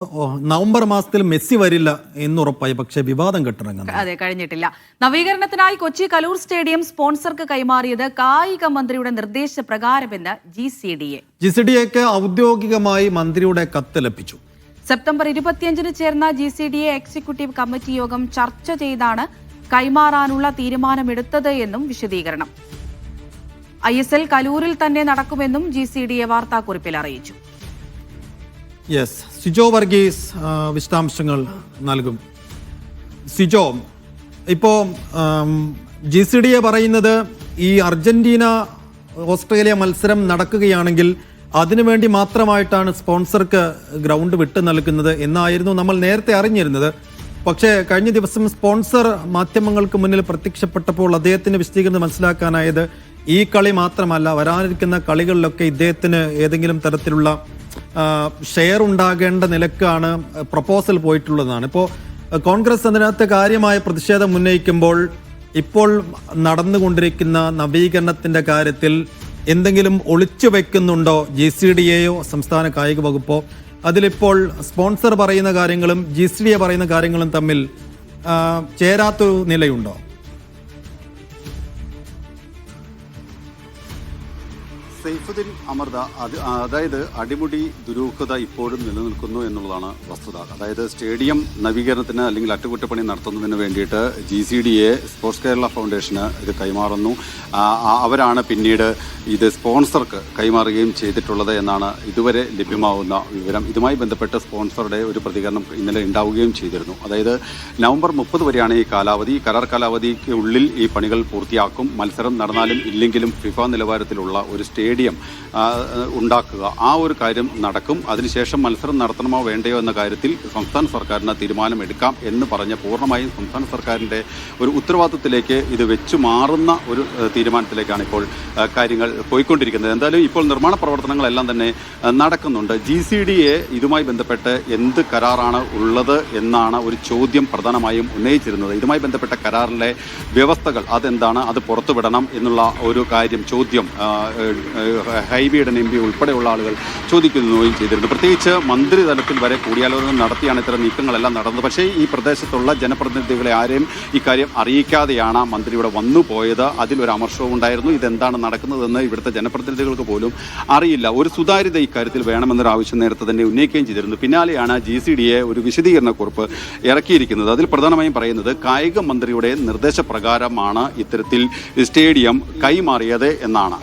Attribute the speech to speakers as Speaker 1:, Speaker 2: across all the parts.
Speaker 1: ഓ, November മാസത്തിൽ Messi വരില്ല എന്നുറപ്പായി പക്ഷേ വിവാദം കെട്ടിറങ്ങുന്നു.
Speaker 2: അതെ കഴിഞ്ഞിട്ടില്ല. നവീകരണത്തിനായി കൊച്ചി കലൂർ സ്റ്റേഡിയം സ്പോൺസർക്ക് കൈമാറിയത് കായിക മന്ത്രിയുടെ നിർദ്ദേശപ്രകാരമെന്ന് G C D A.
Speaker 1: G C D എക്ക് ഔദ്യോഗികമായി മന്ത്രിയുടെ കത്ത് ലഭിച്ചു.
Speaker 2: സെപ്റ്റംബർ ഇരുപത്തിയഞ്ചിന് ചേർന്ന G C D A executive committee യോഗം ചർച്ച ചെയ്താണ് കൈമാറാനുള്ള തീരുമാനമെടുത്തത് എന്നും വിശദീകരണം. ഐ എസ് എൽ കലൂരിൽ തന്നെ നടക്കുമെന്നും ജി സി ഡി എ വാർത്താക്കുറിപ്പിൽ അറിയിച്ചു.
Speaker 1: യെസ് സിജോ വർഗീസ് വിശദാംശങ്ങൾ നൽകും. സിജോ ഇപ്പോൾ ജി സി ഡി എ പറയുന്നത് ഈ അർജന്റീന ഓസ്ട്രേലിയ മത്സരം നടക്കുകയാണെങ്കിൽ അതിനുവേണ്ടി മാത്രമായിട്ടാണ് സ്പോൺസർക്ക് ഗ്രൗണ്ട് വിട്ടു നൽകുന്നത് എന്നായിരുന്നു നമ്മൾ നേരത്തെ അറിഞ്ഞിരുന്നത്. പക്ഷേ കഴിഞ്ഞ ദിവസം സ്പോൺസർ മാധ്യമങ്ങൾക്ക് മുന്നിൽ പ്രത്യക്ഷപ്പെട്ടപ്പോൾ അദ്ദേഹത്തിന് വിശദീകരണം മനസ്സിലാക്കാനായത് ഈ കളി മാത്രമല്ല വരാനിരിക്കുന്ന കളികളിലൊക്കെ ഇദ്ദേഹത്തിന് ഏതെങ്കിലും തരത്തിലുള്ള ഷെയർ ഉണ്ടാകേണ്ട നിലക്കാണ് പ്രപ്പോസൽ പോയിട്ടുള്ളതാണ്. ഇപ്പോൾ കോൺഗ്രസ് അതിനകത്ത് കാര്യമായ പ്രതിഷേധം ഉന്നയിക്കുമ്പോൾ ഇപ്പോൾ നടന്നുകൊണ്ടിരിക്കുന്ന നവീകരണത്തിന്റെ കാര്യത്തിൽ എന്തെങ്കിലും ഒളിച്ചു വെക്കുന്നുണ്ടോ? ജി സി ഡി എയോ സംസ്ഥാന കായിക വകുപ്പോ? അതിലിപ്പോൾ സ്പോൺസർ പറയുന്ന കാര്യങ്ങളും ജി സി ഡി എ പറയുന്ന കാര്യങ്ങളും തമ്മിൽ ചേരാത്തൊരു നിലയുണ്ടോ?
Speaker 3: സൈഫുദ്ദീൻ അമർദ അത് അതായത് അടിമുടി ദുരൂഹത ഇപ്പോഴും നിലനിൽക്കുന്നു എന്നുള്ളതാണ് വസ്തുത. അതായത് സ്റ്റേഡിയം നവീകരണത്തിന് അല്ലെങ്കിൽ അറ്റകുറ്റപ്പണി നടത്തുന്നതിന് വേണ്ടിയിട്ട് G C D A sports Kerala ഫൗണ്ടേഷന് ഇത് കൈമാറുന്നു. അവരാണ് പിന്നീട് ഇത് സ്പോൺസർക്ക് കൈമാറുകയും ചെയ്തിട്ടുള്ളത് എന്നാണ് ഇതുവരെ ലഭ്യമാവുന്ന വിവരം. ഇതുമായി ബന്ധപ്പെട്ട് സ്പോൺസറുടെ ഒരു പ്രതികരണം ഇന്നലെ ഉണ്ടാവുകയും ചെയ്തിരുന്നു. അതായത് നവംബർ മുപ്പത് വരെയാണ് ഈ കാലാവധി. കരാർ കാലാവധിക്ക് ഉള്ളിൽ ഈ പണികൾ പൂർത്തിയാക്കും. മത്സരം നടന്നാലും ഇല്ലെങ്കിലും ഫിഫ നിലവാരത്തിലുള്ള ഒരു സ്റ്റേഡിയം ആ, ഉണ്ടാക്കുക. ആ ഒരു കാര്യം നടക്കും. അതിനുശേഷം മത്സരം നടത്തണമോ വേണ്ടയോ എന്ന കാര്യത്തിൽ സംസ്ഥാന സർക്കാരിന് തീരുമാനമെടുക്കാം എന്ന് പറഞ്ഞ് പൂർണമായും സംസ്ഥാന സർക്കാരിന്റെ ഒരു ഉത്തരവാദിത്തത്തിലേക്ക് ഇത് വെച്ചു മാറുന്ന ഒരു തീരുമാനത്തിലേക്കാണ് ഇപ്പോൾ കാര്യങ്ങൾ പോയിക്കൊണ്ടിരിക്കുന്നത്. എന്തായാലും ഇപ്പോൾ നിർമ്മാണ പ്രവർത്തനങ്ങളെല്ലാം തന്നെ നടക്കുന്നുണ്ട്. ജി സി ഡി എ ഇതുമായി ബന്ധപ്പെട്ട് എന്ത് കരാറാണ് ഉള്ളത് എന്നാണ് ഒരു ചോദ്യം പ്രധാനമായും ഉന്നയിച്ചിരുന്നത്. ഇതുമായി ബന്ധപ്പെട്ട കരാറിലെ വ്യവസ്ഥകൾ അതെന്താണ്? അത് പുറത്തുവിടണം എന്നുള്ള ഒരു കാര്യം ചോദ്യം ഹൈബിയുടെ എം പി ഉൾപ്പെടെയുള്ള ആളുകൾ ചോദിക്കുകയും ചെയ്തിരുന്നു പ്രത്യേകിച്ച് മന്ത്രി തലത്തിൽ വരെ കൂടിയാലോചന നടത്തിയാണ് ഇത്തരം നീക്കങ്ങളെല്ലാം നടന്നത്. പക്ഷേ ഈ പ്രദേശത്തുള്ള ജനപ്രതിനിധികളെ ആരെയും ഇക്കാര്യം അറിയിക്കാതെയാണ് മന്ത്രി ഇവിടെ വന്നു പോയത്. അതിലൊരു അമർഷവും ഉണ്ടായിരുന്നു. ഇതെന്താണ് നടക്കുന്നതെന്ന് ഇവിടുത്തെ ജനപ്രതിനിധികൾക്ക് പോലും അറിയില്ല. ഒരു സുതാര്യത ഇക്കാര്യത്തിൽ വേണമെന്നൊരു ആവശ്യം നേരത്തെ തന്നെ ഉന്നയിക്കുകയും ചെയ്തിരുന്നു. പിന്നാലെയാണ് ജി സി ഡി എ ഒരു വിശദീകരണ കുറിപ്പ് ഇറക്കിയിരിക്കുന്നത്. അതിൽ പ്രധാനമായും പറയുന്നത് കായിക മന്ത്രിയുടെ നിർദ്ദേശപ്രകാരമാണ് ഇത്തരത്തിൽ സ്റ്റേഡിയം കൈമാറിയത് എന്നാണ്.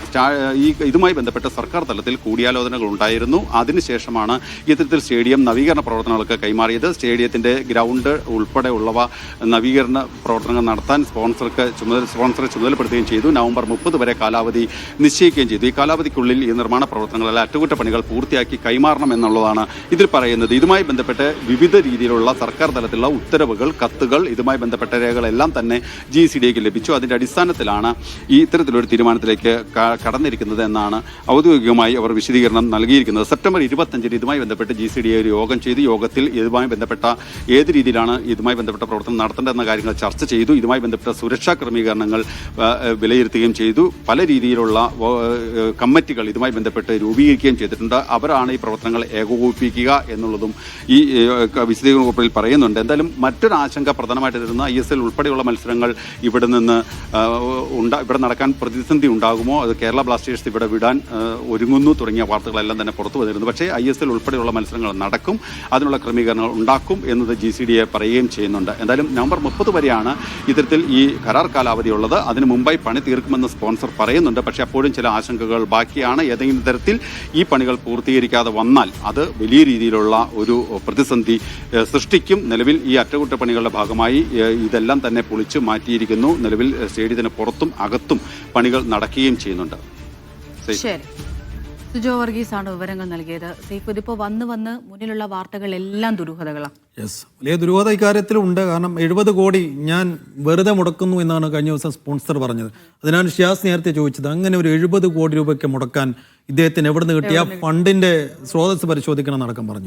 Speaker 3: ഈ ഇതുമായി ബന്ധപ്പെട്ട് സർക്കാർ തലത്തിൽ കൂടിയാലോചനകൾ ഉണ്ടായിരുന്നു. അതിനുശേഷമാണ് ഇത്തരത്തിൽ സ്റ്റേഡിയം നവീകരണ പ്രവർത്തനങ്ങൾക്ക് കൈമാറിയത്. സ്റ്റേഡിയത്തിന്റെ ഗ്രൗണ്ട് ഉൾപ്പെടെയുള്ളവ നവീകരണ പ്രവർത്തനങ്ങൾ നടത്താൻ സ്പോൺസർക്ക് ചുമതല സ്പോൺസറെ ചുമതലപ്പെടുത്തുകയും ചെയ്തു. നവംബർ മുപ്പത് വരെ കാലാവധി നിശ്ചയിക്കുകയും ചെയ്തു. ഈ കാലാവധിക്കുള്ളിൽ ഈ നിർമ്മാണ പ്രവർത്തനങ്ങളെല്ലാം അറ്റകുറ്റപ്പണികൾ പൂർത്തിയാക്കി കൈമാറണം എന്നുള്ളതാണ് ഇതിൽ പറയുന്നത്. ഇതുമായി ബന്ധപ്പെട്ട് വിവിധ രീതിയിലുള്ള സർക്കാർ തലത്തിലുള്ള ഉത്തരവുകൾ കത്തുകൾ ഇതുമായി ബന്ധപ്പെട്ട രേഖകളെല്ലാം തന്നെ ജി സി ഡിക്ക് ലഭിച്ചു. അതിന്റെ അടിസ്ഥാനത്തിലാണ് ഈ ഇത്തരത്തിലൊരു തീരുമാനത്തിലേക്ക് കടന്നിരിക്കുന്നത് കടന്നിരിക്കുന്നത് എന്നാണ് ഔദ്യോഗികമായി അവർ വിശദീകരണം നൽകിയിരിക്കുന്നത്. സെപ്റ്റംബർ ഇരുപത്തഞ്ചിന് ഇതുമായി ബന്ധപ്പെട്ട് ജി സി ഡി ഒരു യോഗം ചെയ്തു. യോഗത്തിൽ ഇതുമായി ബന്ധപ്പെട്ട ഏത് രീതിയിലാണ് ഇതുമായി ബന്ധപ്പെട്ട പ്രവർത്തനം നടത്തേണ്ടതെന്ന കാര്യങ്ങൾ ചർച്ച ചെയ്തു. ഇതുമായി ബന്ധപ്പെട്ട സുരക്ഷാ ക്രമീകരണങ്ങൾ വിലയിരുത്തുകയും ചെയ്തു. പല രീതിയിലുള്ള കമ്മിറ്റികൾ ഇതുമായി ബന്ധപ്പെട്ട് രൂപീകരിക്കുകയും ചെയ്തിട്ടുണ്ട്. അവരാണ് ഈ പ്രവർത്തനങ്ങൾ ഏകോപിപ്പിക്കുക എന്നുള്ളതും ഈ വിശദീകരണ കുറിപ്പിൽ പറയുന്നുണ്ട്. എന്തായാലും മറ്റൊരു ആശങ്ക പ്രധാനമായിട്ട് വരുന്ന ഐ എസ് എൽ ഉൾപ്പെടെയുള്ള മത്സരങ്ങൾ ഇവിടെ നിന്ന് ഇവിടെ നടക്കാൻ പ്രതിസന്ധി ഉണ്ടാകുമോ? അത് കേരള ബ്ലാസ്റ്റേഴ്സ് ഇവിടെ വിടാൻ ഒരുങ്ങുന്നു തുടങ്ങിയ വാർത്തകളെല്ലാം തന്നെ പുറത്തു വന്നിരുന്നു. പക്ഷേ ഐ എസ് എൽ ഉൾപ്പെടെയുള്ള മത്സരങ്ങൾ നടക്കും. അതിനുള്ള ക്രമീകരണങ്ങൾ ഉണ്ടാക്കും എന്നത് ജി സി ഡി എ പറയുകയും ചെയ്യുന്നുണ്ട്. എന്തായാലും നവംബർ മുപ്പത് വരെയാണ് ഇത്തരത്തിൽ ഈ കരാർ കാലാവധി ഉള്ളത് അതിന് മുമ്പായി പണി തീർക്കുമെന്ന് സ്പോൺസർ പറയുന്നുണ്ട്. പക്ഷേ അപ്പോഴും ചില ആശങ്കകൾ ബാക്കിയാണ്. ഏതെങ്കിലും തരത്തിൽ ഈ പണികൾ പൂർത്തീകരിക്കാതെ വന്നാൽ അത് വലിയ രീതിയിലുള്ള ഒരു പ്രതിസന്ധി സൃഷ്ടിക്കും. നിലവിൽ ഈ അറ്റകുറ്റപ്പണികളുടെ ഭാഗമായി ഇതെല്ലാം തന്നെ പൊളിച്ചു മാറ്റിയിരിക്കുന്നു. നിലവിൽ സ്റ്റേഡിയത്തിന് പുറത്തും അകത്തും പണികൾ നടക്കുകയും ചെയ്യുന്നുണ്ട്. ശരി.
Speaker 2: സുജോ വർഗീസ് ആണ് വിവരങ്ങൾ നൽകിയത്. സേഫ് ഇപ്പോൾ വന്ന് വന്ന് മുന്നിലുള്ള വാർത്തകളെല്ലാം ദുരൂഹതകളാണ്
Speaker 1: യെസ് വലിയ ദുരൂഹത ഇക്കാര്യത്തിൽ ഉണ്ട്. കാരണം എഴുപത് കോടി ഞാൻ വെറുതെ മുടക്കുന്നു എന്നാണ് കഴിഞ്ഞ ദിവസം സ്പോൺസർ പറഞ്ഞത്. അതിനാണ് ഷിയാസ് നേരത്തെ ചോദിച്ചത്. അങ്ങനെ ഒരു എഴുപത് കോടി രൂപയ്ക്ക് മുടക്കാൻ ഇദ്ദേഹത്തിന് എവിടെ നിന്ന് കിട്ടിയ ഫണ്ടിന്റെ സ്രോതസ് പരിശോധിക്കണം എന്നടക്കം പറഞ്ഞു.